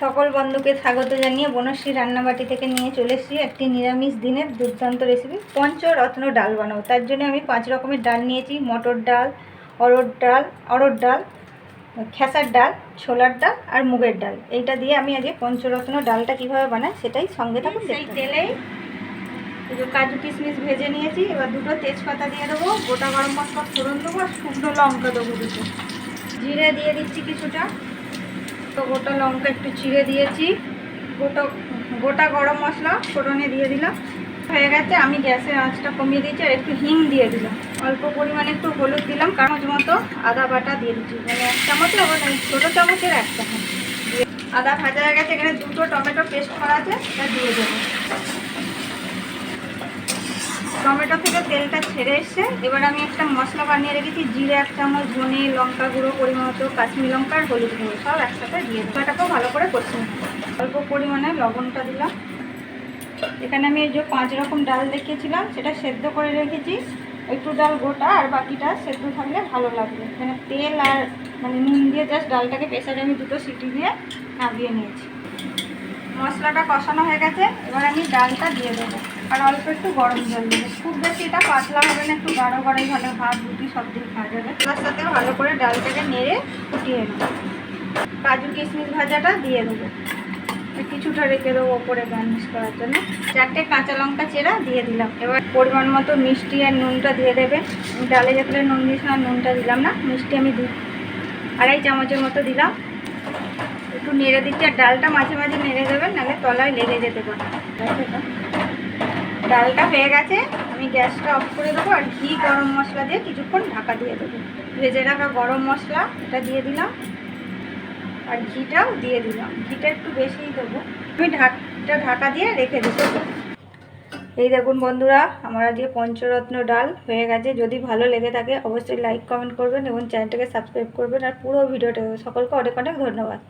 সকল বন্ধুকে স্বাগত জানিয়ে বনশ্রী রান্নাবাটি থেকে নিয়ে চলে এসেছি একটি নিরামিষ দিনের দুর্দান্ত রেসিপি পঞ্চরত্ন ডাল বানাবো। তার জন্য আমি পাঁচ রকমের ডাল নিয়েছি। মটর ডাল অরড় ডাল অরড় ডাল খেসার ডাল ছোলার ডাল আর মুগের ডাল। এইটা দিয়ে আমি আজকে পঞ্চরত্ন ডালটা কীভাবে বানাই সেটাই সঙ্গে থাকুন সেই তেলেই যে কাজু কিশমিশ ভেজে নিয়েছি। এবার দুটো তেজপাতা দিয়ে দেবো গোটা গরম মশলা ফোড়ন দেবো আর শুকনো লঙ্কা দেবো দুটো। জিরে দিয়ে দিচ্ছি কিছুটা। তো গোটা লঙ্কা একটু চিড়ে দিয়েছি। গোটা গোটা গরম মশলা ফোড়নে দিয়ে দিলাম। হয়ে গেছে, আমি গ্যাসের আঁচটা কমিয়ে দিয়েছি আর একটু হিং দিয়ে দিলাম। অল্প পরিমাণে একটু হলুদ দিলাম কাগজ মতো আদা বাটা দিয়ে দিচ্ছি মানে এক চামচে আবার এই ছোটো চামচের এক চামচ। আদা ভাজা হয়ে গেছে, এখানে দুটো টমেটো পেস্ট করা আছে সেটা দিয়ে দেবো। টমেটো থেকে তেলটা ছেড়ে এসছে এবার আমি একটা মশলা বানিয়ে রেখেছি, জিরে এক চামচ, ধনে লঙ্কা গুঁড়ো, পরিমাণ কাশ্মীর লঙ্কা আর হলুদ গুঁড়ো সব একসাথে দিয়ে দেবো ভালো করে কষে অল্প পরিমাণে লবণটা দিলাম। এখানে আমি এই যে পাঁচ রকম ডাল দেখিয়েছিলাম, সেটা সেদ্ধ করে রেখেছি। একটু ডাল গোটা আর বাকিটা সেদ্ধ থাকলে ভালো লাগবে। এখানে তেল আর মানে নুন দিয়ে জাস্ট ডালটাকে প্রেসারে আমি দুটো সিটি দিয়ে নামিয়ে নিয়েছি। মশলাটা কষানো হয়ে গেছে, এবার আমি ডালটা দিয়ে দেবো। আর অল্প একটু গরম জল দেবো খুব বেশি এটা পাতলা হবে না, একটু গাঢ় গাঢ়ই ভালো ভাত রুটি সব দিয়ে খাওয়া যাবে। তার সাথে ভালো করে ডালটাকে নেড়ে ফুটিয়ে নেব। কাজু কিশমিশ ভাজাটা দিয়ে দেবো। কিছুটা রেখে দেবো ওপরে গার্নিশ করার জন্য। চারটে কাঁচা লঙ্কা চেরা দিয়ে দিলাম। এবার পরিমাণ মতো মিষ্টি আর নুনটা দিয়ে দেবে। ডালে যেগুলো নুন দিয়েছিলাম নুনটা দিলাম না, মিষ্টি আমি দিই আড়াই চামচের মতো দিলাম। একটু নেড়ে দিচ্ছি, আর ডালটা মাঝে মাঝে নেড়ে দেবেন, নাহলে তলায় লেগে যেতে পারে। ডালটা হয়ে গেছে, আমি গ্যাসটা অফ করে দেবো আর ঘি গরম মশলা দিয়ে কিছুক্ষণ ঢাকা দিয়ে দেবো। ভেজে রাখা গরম মশলা, এটা দিয়ে দিলাম। আর ঘিটাও দিয়ে দিলাম। ঘিটা একটু বেশিই দেবো। আমি ঢাকটা ঢাকা দিয়ে রেখে দিতে এই দেখুন বন্ধুরা, আমার আজকে পঞ্চরত্ন ডাল হয়ে গেছে। যদি ভালো লেগে থাকে, অবশ্যই লাইক কমেন্ট করবেন এবং চ্যানেলটাকে সাবস্ক্রাইব করবেন। আর পুরো ভিডিওটা সকলকে অনেক অনেক ধন্যবাদ।